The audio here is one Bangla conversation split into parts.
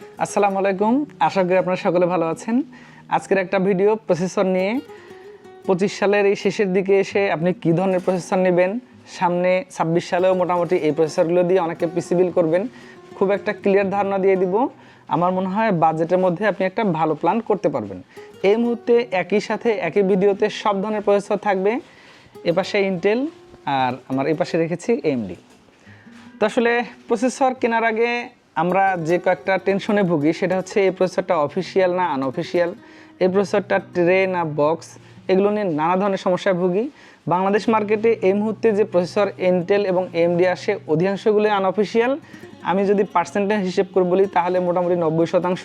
আসসালামু আলাইকুম। আশা করি আপনারা সকলে ভালো আছেন। আজকের একটা ভিডিও প্রসেসর নিয়ে পঁচিশ সালের এই শেষের দিকে এসে আপনি কী ধরনের প্রসেসর নেবেন? সামনে ছাব্বিশ সালেও মোটামুটি এই প্রসেসরগুলো দিয়ে অনেকে পিসিবিল করবেন। খুব একটা ক্লিয়ার ধারণা দিয়ে দিব। আমার মনে হয় বাজেটের মধ্যে আপনি একটা ভালো প্ল্যান করতে পারবেন। এই মুহূর্তে একই সাথে, একই ভিডিওতে সব ধরনের প্রসেসর থাকবে। এপাশে ইন্টেল আর আমার এপাশে রেখেছি এমডি তো আসলে প্রসেসর কেনার আগে আমরা যে কয়েকটা টেনশনে ভুগি, সেটা হচ্ছে এই প্রসেসরটা অফিসিয়াল না আনঅফিসিয়াল এই প্রসেসরটা ট্রে না বক্স এগুলো নিয়ে নানা ধরনের সমস্যায় ভুগি। বাংলাদেশ মার্কেটে এই মুহূর্তে যে প্রসেসর এনটেল এবং এমডি আসে, অধিকাংশগুলোই আনঅফিসিয়াল আমি যদি পার্সেন্টেজ হিসেব করে বলি, তাহলে মোটামুটি নব্বই শতাংশ।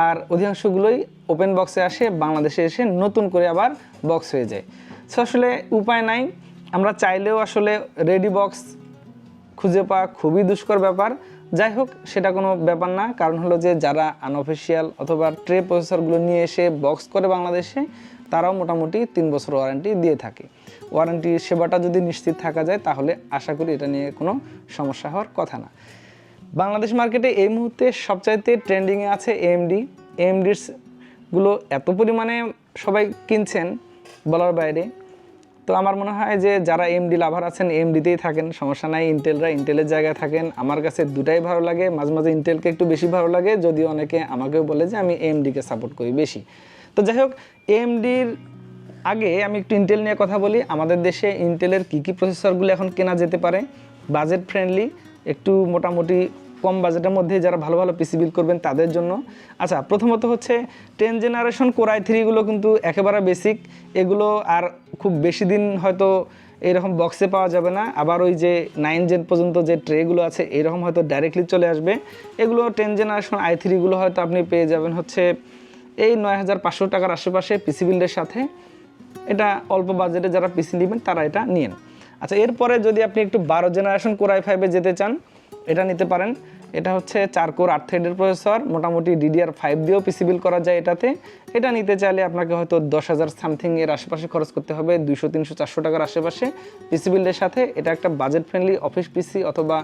আর অধিকাংশগুলোই ওপেন বক্সে আসে, বাংলাদেশে এসে নতুন করে আবার বক্স হয়ে যায়। সো আসলে উপায় নাই। আমরা চাইলেও আসলে রেডি বক্স খুঁজে পাওয়া খুবই দুষ্কর ব্যাপার। যাই হোক, সেটা কোনো ব্যাপার না। কারণ হলো যে, যারা আনঅফিসিয়াল অথবা ট্রে প্রসেসরগুলো নিয়ে এসে বক্স করে বাংলাদেশে, তারাও মোটামুটি তিন বছর ওয়ারেন্টি দিয়ে থাকে। ওয়ারেন্টি সেবাটা যদি নিশ্চিত থাকা যায়, তাহলে আশা করি এটা নিয়ে কোনো সমস্যা হওয়ার কথা না। বাংলাদেশ মার্কেটে এই মুহূর্তে সবচাইতে ট্রেন্ডিংয়ে আছে এএমডি এএমডিরগুলো এত পরিমাণে সবাই কিনছেন, বলার বাইরে। তো আমার মনে হয় যে যারা এমডি লাভার আছেন এমডিতেই থাকেন, সমস্যা নাই। ইন্টেলরা ইন্টেলের জায়গায় থাকেন। আমার কাছে দুটাই ভালো লাগে। মাঝে মাঝে ইন্টেলকে একটু বেশি ভালো লাগে। যদিও অনেকে আমাকেও বলে যে আমি এমডিকে সাপোর্ট করি বেশি। তো যাই হোক এমডির আগে আমি একটু ইন্টেল নিয়ে কথা বলি। আমাদের দেশে ইন্টেলের কী কী প্রসেসরগুলো এখন কেনা যেতে পারে? বাজেট ফ্রেন্ডলি একটু মোটামুটি কম বাজেটের মধ্যে যারা ভালো ভালো পিসি বিল করবেন তাদের জন্য। আচ্ছা প্রথমত হচ্ছে টেন জেনারেশন কোরাই থ্রিগুলো কিন্তু একেবারে বেসিক এগুলো আর খুব বেশি দিন হয়তো এরকম বক্সে পাওয়া যাবে না। আবার ওই যে নাইন জেন পর্যন্ত যে ট্রেগুলো আছে, এরকম হয়তো ডাইরেক্টলি চলে আসবে। এগুলো টেন জেনারেশন আই থ্রিগুলো হয়তো আপনি পেয়ে যাবেন হচ্ছে এই নয় হাজার পাঁচশো টাকার আশেপাশে পিসি বিল্ডের সাথে। এটা অল্প বাজেটে যারা পিসি নেবেন, তারা এটা নিন আচ্ছা এরপরে যদি আপনি একটু বারো জেনারেশন কোরাই ফাইভে যেতে চান এটা নিতে পারেন। এটা হচ্ছে চার কোর আট থ্রেডের প্রসেসর, মোটামুটি ডিডিআর ফাইভ দিয়েও পিসিবিল করা যায় এটাতে। এটা নিতে চাইলে আপনাকে হয়তো দশ হাজার সামথিং এর আশেপাশে খরচ করতে হবে দুশো তিনশো, চারশো টাকার আশেপাশে পিসি বিল্ডের সাথে। এটা একটা বাজেট ফ্রেন্ডলি অফিস পিসি অথবা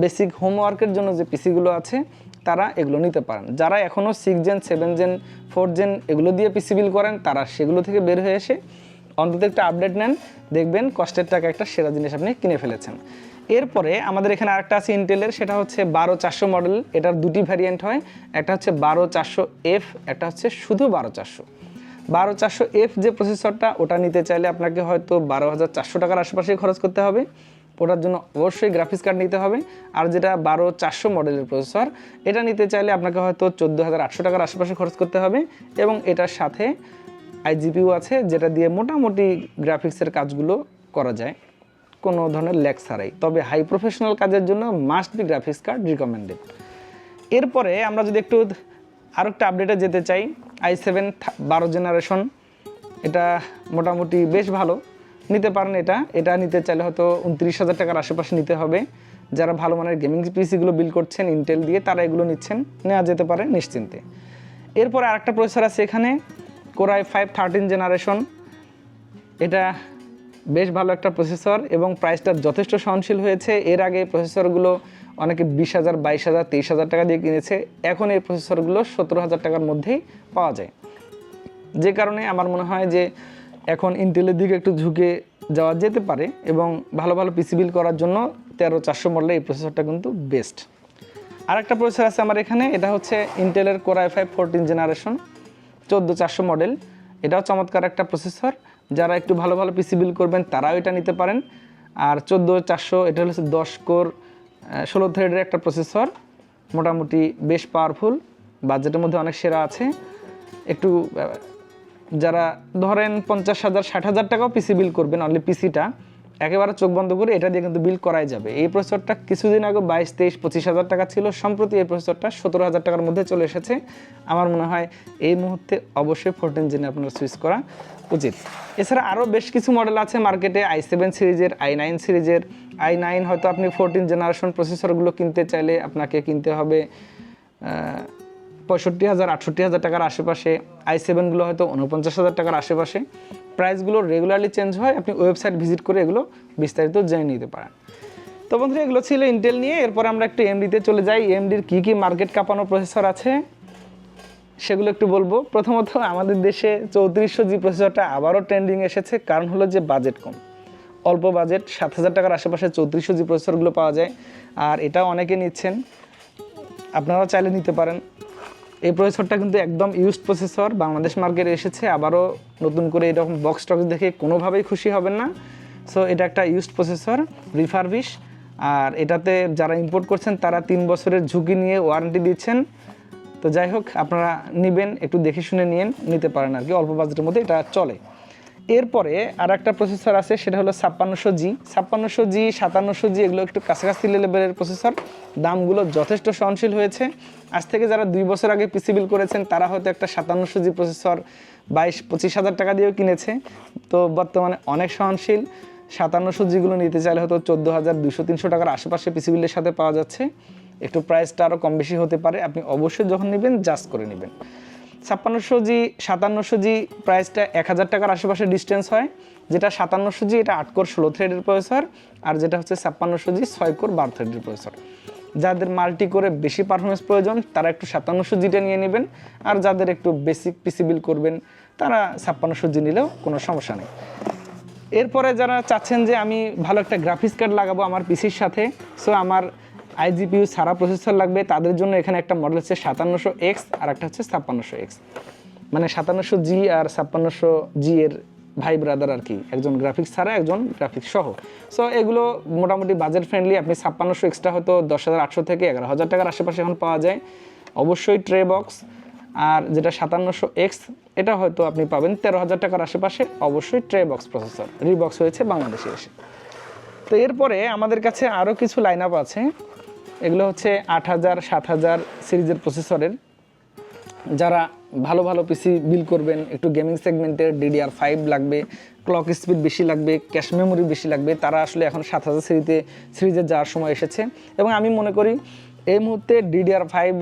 বেসিক হোমওয়ার্কের জন্য যে পিসিগুলো আছে, তারা এগুলো নিতে পারেন। যারা এখনও six gen seven gen four gen এগুলো দিয়ে পিসিবিল করেন, তারা সেগুলো থেকে বের হয়ে এসে অন্তত একটা আপডেট নেন। দেখবেন কষ্টের টাকা একটা সেরা জিনিস আপনি কিনে ফেলেছেন। এরপরে আমাদের এখানে আরেকটা আছে ইন্টেলের সেটা হচ্ছে বারো চারশো মডেল এটার দুটি ভ্যারিয়েন্ট হয়। একটা হচ্ছে বারো চারশো এফ একটা হচ্ছে শুধু বারো চারশো। বারো চারশো এফ যে প্রসেসরটা ওটা নিতে চাইলে আপনাকে হয়তো বারো হাজার চারশো টাকার আশেপাশে খরচ করতে হবে। ওটার জন্য অবশ্যই গ্রাফিক্স কার্ড নিতে হবে। আর যেটা বারো চারশো মডেলের প্রসেসর এটা নিতে চাইলে আপনাকে হয়তো চোদ্দ হাজার আটশো টাকার আশেপাশে খরচ করতে হবে। এবং এটার সাথে আইজিপিউ আছে, যেটা দিয়ে মোটামুটি গ্রাফিক্সের কাজগুলো করা যায়। কোনো ধরনের ল্যাক ছাড়াই তবে হাই প্রফেশনাল কাজের জন্য must be graphics card recommended এরপরে আমরা যদি একটু আরও একটা আপডেটে যেতে চাই আই সেভেন বারো জেনারেশন এটা মোটামুটি বেশ ভালো। নিতে পারেন এটা। এটা নিতে চাইলে হয়তো উনত্রিশ হাজার টাকার আশেপাশে নিতে হবে। যারা ভালো মানের গেমিং পিসিগুলো বিল করছেন ইন্টেল দিয়ে তারা এগুলো নিচ্ছেন। নেওয়া যেতে পারে নিশ্চিন্তে। এরপরে আরেকটা প্রসেসর আছে এখানে কোরাই ফাইভ থার্টিন জেনারেশন এটা বেশ ভালো একটা প্রসেসর এবং প্রাইসটা যথেষ্ট সহনশীল হয়েছে। এর আগে প্রসেসরগুলো অনেকে বিশ হাজার, বাইশ হাজার, তেইশ হাজার টাকা দিয়ে কিনেছে। এখন এই প্রসেসরগুলো সতেরো হাজার টাকার মধ্যেই পাওয়া যায়। যে কারণে আমার মনে হয় যে এখন ইন্টেলের দিকে একটু ঝুঁকে যাওয়া যেতে পারে এবং ভালো ভালো পিসি বিল করার জন্য তেরো চারশো মডেলের এই প্রসেসরটা কিন্তু বেস্ট আরেকটা প্রসেসর আছে আমার এখানে, এটা হচ্ছে ইন্টেলের কোরআই ফাইভ ফোরটিন জেনারেশন চোদ্দ চারশো মডেল। এটাও চমৎকার একটা প্রসেসর। যারা একটু ভালো ভালো পিসি বিল করবেন, তারাও এটা নিতে পারেন। আর চোদ্দ চারশো, এটা হচ্ছে দশ কোর ষোলো থ্রেডের একটা প্রসেসর মোটামুটি বেশ পাওয়ারফুল বাজেটের মধ্যে অনেক সেরা আছে। একটু যারা ধরেন পঞ্চাশ হাজার, ষাট হাজার টাকাও পিসি বিল করবেন অনলি পিসিটা একেবারে চোখ বন্ধ করে এটা দিয়ে কিন্তু বিল করাই যাবে। এই প্রসেসরটা কিছুদিন আগে বাইশ, তেইশ, পঁচিশ হাজার টাকা ছিল। সম্প্রতি এই প্রসেসরটা সতেরো হাজার টাকার মধ্যে চলে এসেছে। আমার মনে হয় এই মুহূর্তে অবশ্যই ফোরটিন জেনে আপনার সুইচ করা উচিত। এছাড়া আরও বেশ কিছু মডেল আছে মার্কেটে আই সেভেন সিরিজের আই নাইন সিরিজের। আই নাইন হয়তো আপনি ফোরটিন জেনারেশন প্রসেসরগুলো কিনতে চাইলে আপনাকে কিনতে হবে পঁয়ষট্টি হাজার, আটষট্টি হাজার টাকার আশেপাশে আই সেভেনগুলো হয়তো উনপঞ্চাশ হাজার টাকার আশেপাশে। প্রাইসগুলো রেগুলারলি চেঞ্জ হয়, আপনি ওয়েবসাইট ভিজিট করে এগুলো বিস্তারিত জেনে নিতে পারেন। তো বন্ধুরা, এগুলো ছিল ইন্টেল নিয়ে। এরপর আমরা একটু এমডিতে চলে যাই। এমডির কী কী মার্কেট কাঁপানো প্রসেসর আছে, সেগুলো একটু বলব। প্রথমত, আমাদের দেশে চৌত্রিশশো জি প্রসেসরটা আবারও ট্রেন্ডিং এসেছে। কারণ হলো যে বাজেট কম। অল্প বাজেট সাত হাজার টাকার আশেপাশে চৌত্রিশশো জি প্রসেসরগুলো পাওয়া যায়। আর এটাও অনেকে নিচ্ছেন। আপনারাও চাইলে নিতে পারেন। এই প্রসেসরটা কিন্তু একদম ইউজড প্রসেসর বাংলাদেশ মার্কেটে এসেছে, আবারও নতুন করে এরকম বক্স টক্স দেখে কোনোভাবেই খুশি হবেন না। সো এটা একটা ইউজড প্রসেসর রিফারবিশ আর এটাতে যারা ইম্পোর্ট করছেন, তারা তিন বছরের ঝুঁকি নিয়ে ওয়ারেন্টি দিচ্ছেন। তো যাই হোক, আপনারা নেবেন, একটু দেখে শুনে নিয়েন, নিতে পারেন আর কি, অল্প বাজেটের মধ্যে এটা চলে। এরপরে আর একটা প্রসেসর আছে, সেটা হলো ছাপ্পান্নশো জি। ছাপ্পান্নশো জি, সাতান্নশো জি, এগুলো একটু কাছাকাছি লেভেলের প্রসেসর দামগুলো যথেষ্ট সহনশীল হয়েছে। আজ থেকে যারা দুই বছর আগে পিসি বিল করেছেন, তারা হয়তো একটা সাতান্নশো জি প্রসেসর বাইশ, পঁচিশ হাজার টাকা দিয়েও কিনেছে। তো বর্তমানে অনেক সহনশীল। সাতান্নশো জিগুলো নিতে চাইলে হয়তো চোদ্দ হাজার দুশো তিনশো টাকার আশেপাশে পিসি বিলের সাথে পাওয়া যাচ্ছে। একটু প্রাইসটা আরও কম বেশি হতে পারে। আপনি অবশ্যই যখন নেবেন জাস্ট করে নেবেন। ছাপ্পান্নশো জি, সাতান্নশো জি প্রাইসটা এক হাজার টাকার আশেপাশে ডিস্টেন্স হয়, যেটা সাতান্নশো জি, এটা আট কোর ষোলো থ্রেডের প্রসেসর আর যেটা হচ্ছে ছাপ্পান্নশো জি, ছয় কোর বারো থ্রেডের প্রসেসর যাদের মাল্টি করে বেশি পারফরমেন্স প্রয়োজন, তারা একটু সাতান্নশো জিটা নিয়ে নেবেন, আর যাদের একটু বেসিক পিসি বিল করবেন, তারা ছাপ্পান্নশো জি নিলেও কোনো সমস্যা নেই। এরপরে যারা চাচ্ছেন যে আমি ভালো একটা গ্রাফিক্স কার্ড লাগাবো আমার পিসির সাথে সো আমার আইজিপিইউ সারা প্রসেসর লাগবে, তাদের জন্য এখানে একটা মডেল হচ্ছে সাতান্নশো এক্স আর একটা হচ্ছে ছাপ্পান্নশো এক্স। মানে সাতান্নশো জি আর ছাপ্পান্নশো জি এর ভাই ব্রাদার আর কি, একজন গ্রাফিক্স ছাড়া একজন গ্রাফিক্স সহ। সো এগুলো মোটামুটি বাজেট ফ্রেন্ডলি আপনি ছাপ্পান্নশো এক্সটা হয়তো দশ হাজার আটশো থেকে এগারো হাজার টাকার আশেপাশে এখন পাওয়া যায়। অবশ্যই ট্রে বক্স আর যেটা সাতান্নশো এক্স, এটা হয়তো আপনি পাবেন তেরো হাজার টাকার আশেপাশে, অবশ্যই ট্রে বক্স প্রসেসর রিবক্স হয়েছে বাংলাদেশে এসে। তো এরপরে আমাদের কাছে আরও কিছু লাইন আপ আছে। এগুলো হচ্ছে আট হাজার, সাত হাজার সিরিজের প্রসেসরের। যারা ভালো ভালো পিসি বিল করবেন, একটু গেমিং সেগমেন্টের ডিডিআর ফাইভ লাগবে ক্লক স্পিড বেশি লাগবে ক্যাশ মেমোরি বেশি লাগবে, তারা আসলে এখন সাত হাজার সিরিজে সিরিজে যাওয়ার সময় এসেছে। এবং আমি মনে করি, এই মুহূর্তে ডিডিআর ফাইভ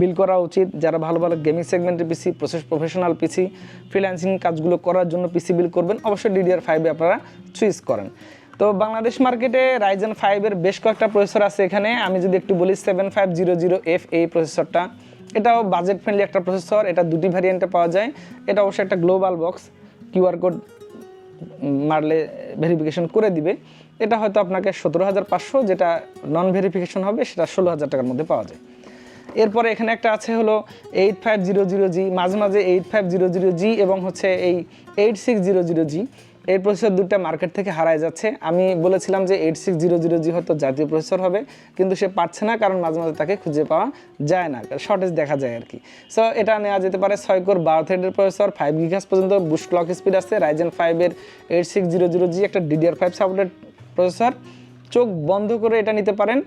বিল করা উচিত। যারা ভালো ভালো gaming segment PC process professional PC freelancing কাজগুলো করার জন্য পিসি বিল করবেন, অবশ্যই ডিডিআর ফাইভে আপনারা চুজ করেন। তো বাংলাদেশ মার্কেটে রাইজেন ফাইভের বেশ কয়েকটা প্রসেসর আছে এখানে। আমি যদি একটু বলি seven five zero zero F এই প্রসেসরটা এটাও বাজেট ফ্রেন্ডলি একটা প্রসেসর এটা দুটি ভ্যারিয়েন্টে পাওয়া যায়। এটা অবশ্যই একটা গ্লোবাল বক্স কিউআর কোড মারলে ভেরিফিকেশন করে দিবে। এটা হয়তো আপনাকে সতেরো হাজার পাঁচশো যেটা নন ভেরিফিকেশন হবে, সেটা ষোলো হাজার টাকার মধ্যে পাওয়া যায়। এরপরে এখানে একটা আছে হলো eight five zero zero G মাঝে মাঝে eight five zero zero G এবং হচ্ছে এই eight six zero zero G এই প্রসেসর দুটা মার্কেট থেকে হারায় যাচ্ছে। আমি বলেছিলাম যে eight six zero zero G হয়তো জাতীয় প্রসেসর হবে, কিন্তু সে পারছে না, কারণ মাঝে মাঝে তাকে খুঁজে পাওয়া যায় না। শর্টেজ দেখা যায় আর কি। সো এটা নেওয়া যেতে পারে ছয় কোর বারো থ্রেডের প্রসেসর ফাইভ গিগাস পর্যন্ত বুশ ক্লক স্পিড আছে। রাইজেন ফাইভের eight six zero zero G একটা ডিডিআর ফাইভ সাপোর্টেড প্রসেসর চোখ বন্ধ করে এটা নিতে পারেন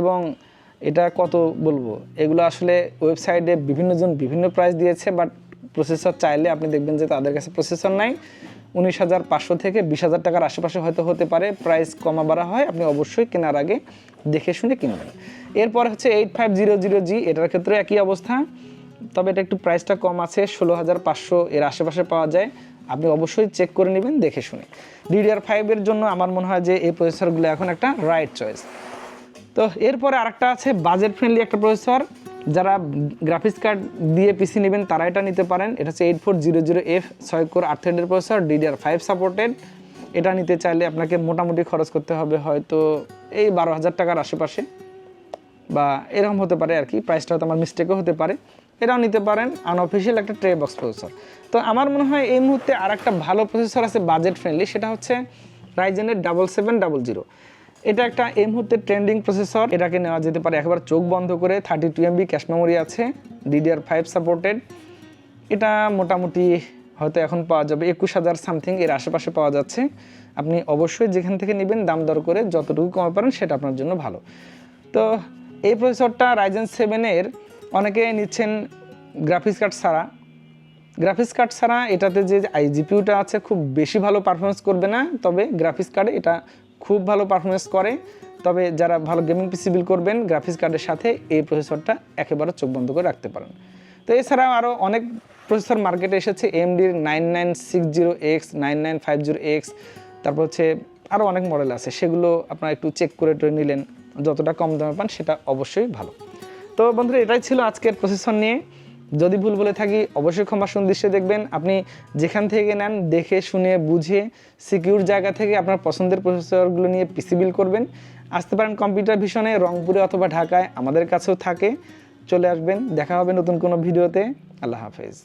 এবং এটা কত বলব? এগুলো আসলে ওয়েবসাইটে বিভিন্নজন বিভিন্ন প্রাইস দিয়েছে বাট প্রসেসর চাইলে আপনি দেখবেন যে তাদের কাছে প্রসেসর নাই। উনিশ হাজার পাঁচশো থেকে বিশ হাজার টাকার আশেপাশে হয়তো হতে পারে। প্রাইস কমা বাড়া হয়, আপনি অবশ্যই কেনার আগে দেখে শুনে কিনবেন এরপর হচ্ছে eight five zero zero G, এটার ক্ষেত্রে একই অবস্থা। তবে এটা একটু প্রাইসটা কম আছে, ষোলো হাজার পাঁচশো এর আশেপাশে পাওয়া যায়। আপনি অবশ্যই চেক করে নেবেন, দেখে শুনে। ডিডিআর ফাইভের জন্য আমার মনে হয় যে এই প্রসেসরগুলো এখন একটা রাইট চয়েস তো এরপরে আরেকটা আছে বাজেট ফ্রেন্ডলি একটা প্রসেসর যারা গ্রাফিক্স কার্ড দিয়ে পিসি নেবেন, তারা এটা নিতে পারেন। এটা হচ্ছে eight four zero zero F ছয় কোর আট থ্রেডের প্রসেসর ডিডিআর ফাইভ সাপোর্টেড এটা নিতে চাইলে আপনাকে মোটামুটি খরচ করতে হবে হয়তো এই বারো হাজার টাকার আশেপাশে। বা এরকম হতে পারে আর কি প্রাইসটা হয়তো আমার মিস্টেকও হতে পারে। এটাও নিতে পারেন আনঅফিসিয়াল একটা ট্রে বক্স প্রসেসর তো আমার মনে হয় এই মুহূর্তে আর একটা ভালো প্রসেসর আছে বাজেট ফ্রেন্ডলি সেটা হচ্ছে রাইজেনের ডাবল সেভেন ডাবল জিরো এটা একটা এই মুহূর্তে ট্রেন্ডিং প্রসেসর এটাকে নেওয়া যেতে পারে একবার চোখ বন্ধ করে thirty two MB cache memory আছে ডিডিআর ফাইভ সাপোর্টেড এটা মোটামুটি হয়তো এখন পাওয়া যাবে একুশ হাজার সামথিং এর আশেপাশে পাওয়া যাচ্ছে। আপনি অবশ্যই যেখান থেকে নেবেন দাম দর করে যতটুকু কমে পারেন সেটা আপনার জন্য ভালো। তো এই প্রসেসরটা রাইজেন সেভেনের অনেকে নিচ্ছেন গ্রাফিক্স কার্ড ছাড়া। গ্রাফিক্স কার্ড ছাড়া এটাতে যে আই আইজিপিউটা আছে খুব বেশি ভালো পারফরমেন্স করবে না, তবে গ্রাফিক্স কার্ডে এটা খুব ভালো পারফরমেন্স করে। তবে যারা ভালো গেমিং পিসি বিল করবেন গ্রাফিক্স কার্ডের সাথে এই প্রসেসরটা একেবারে চোখ বন্ধ করে রাখতে পারেন। তো এছাড়াও আরও অনেক প্রসেসর মার্কেটে এসেছে এমডির nine nine six zero X nine nine five zero X তারপর হচ্ছে আরও অনেক মডেল আছে, সেগুলো আপনারা একটু চেক করে টরে নিলেন, যতটা কম দামে পান সেটা অবশ্যই ভালো। তো বন্ধুরা, এটাই ছিল আজকের প্রসেসর নিয়ে। যদি ভুল বলে থাকি, অবশ্যই ক্ষমা দৃশ্যে দেখবেন। আপনি যেখান থেকে নেন, দেখে, শুনে, বুঝে সিকিউর জায়গা থেকে আপনার পছন্দের প্রসেসরগুলো নিয়ে পিসি বিল করবেন। আসতে পারেন কম্পিউটার ভীষণে, রংপুরে অথবা ঢাকায়, আমাদের কাছেও থাকে। চলে আসবেন, দেখা হবে নতুন কোনো ভিডিওতে। আল্লাহ হাফেজ।